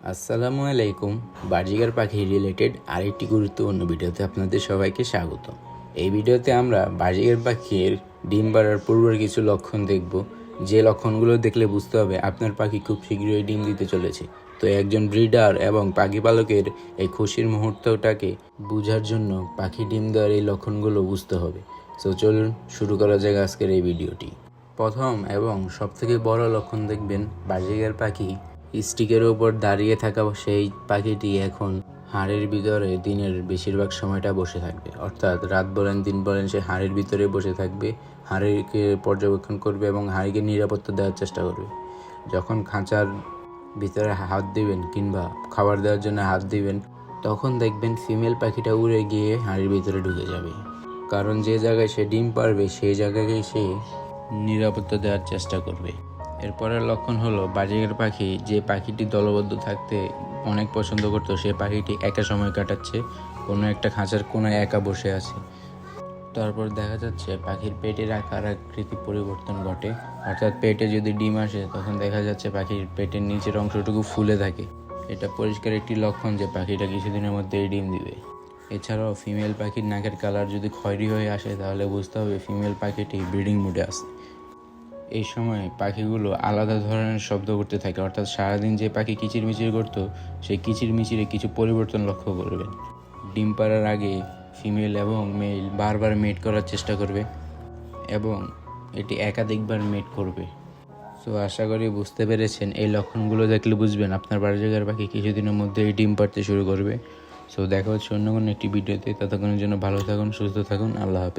আসসালামু আলাইকুম। বাজিগার পাখি রিলেটেড আরেকটি গুরুত্বপূর্ণ ভিডিওতে আপনাদের সবাইকে স্বাগত এই ভিডিওতে আমরা বাজিগার পাখির ডিম বাড়ার পূর্বের কিছু লক্ষণ দেখব। যে লক্ষণগুলো দেখলে বুঝতে হবে আপনার পাখি খুব শীঘ্রই ডিম দিতে চলেছে। তো একজন ব্রিডার এবং পাখি পালকের এই খুশির মুহূর্তটাকে বোঝার জন্য পাখি ডিম দেওয়ার এই লক্ষণগুলো বুঝতে হবে। তো চলুন শুরু করা যাক আজকের এই ভিডিওটি। প্রথম এবং সবথেকে বড় লক্ষণ দেখবেন বাজিগার পাখি স্টিকের উপর দাঁড়িয়ে থাকা সেই পাখিটি এখন হাড়ের ভিতরে দিনের বেশিরভাগ সময়টা বসে থাকবে। অর্থাৎ রাত বলেন, দিন বলেন, সে হাড়ের ভিতরে বসে থাকবে, হাড়িকে পর্যবেক্ষণ করবে এবং হাড়িকে নিরাপত্তা দেওয়ার চেষ্টা করবে। যখন খাঁচার ভিতরে হাত দিবেন কিংবা খাবার দেওয়ার জন্য হাত দিবেন, তখন দেখবেন ফিমেল পাখিটা উড়ে গিয়ে হাড়ির ভিতরে ঢুকে যাবে। কারণ যে জায়গায় সে ডিম পারবে সেই জায়গায় সে নিরাপত্তা দেওয়ার চেষ্টা করবে। এরপরের লক্ষণ হলো বাজিগার পাখি, যে পাখিটি দলবদ্ধ থাকতে অনেক পছন্দ করতো, সে পাখিটি একা সময় কাটাচ্ছে, কোনো একটা খাঁচার কোনায় একা বসে আছে। তারপর দেখা যাচ্ছে পাখির পেটের আকার আকৃতি পরিবর্তন ঘটে। অর্থাৎ পেটে যদি ডিম আসে, তখন দেখা যাচ্ছে পাখির পেটের নিচের অংশটুকু ফুলে থাকে। এটা পরিষ্কার একটি লক্ষণ যে পাখিটা কিছুদিনের মধ্যেই ডিম দিবে। এছাড়াও ফিমেল পাখির নাকের কালার যদি খয়েরি হয়ে আসে, তাহলে বুঝতে হবে ফিমেল পাখিটি ব্রিডিং মুডে আছে। এই সময় পাখিগুলো আলাদা ধরনের শব্দ করতে থাকে। অর্থাৎ সারাদিন যে পাখি কিচিরমিচির করতো, সেই কিচিরমিচিরে কিছু পরিবর্তন লক্ষ্য করবেন ডিম পাড়ার আগে ফিমেল এবং মেল বারবার মেট করার চেষ্টা করবে এবং এটি একাধিকবার মেট করবে। সো আশা করি বুঝতে পেরেছেন, এই লক্ষণগুলো দেখলে বুঝবেন আপনার বাড়ি জায়গার পাখি কিছুদিনের মধ্যে এই ডিম পাড়তে শুরু করবে। সো দেখা হচ্ছে অন্য কোনো একটি ভিডিওতে, ততক্ষণের জন্য ভালো থাকুন, সুস্থ থাকুন, আল্লাহ হাফেজ।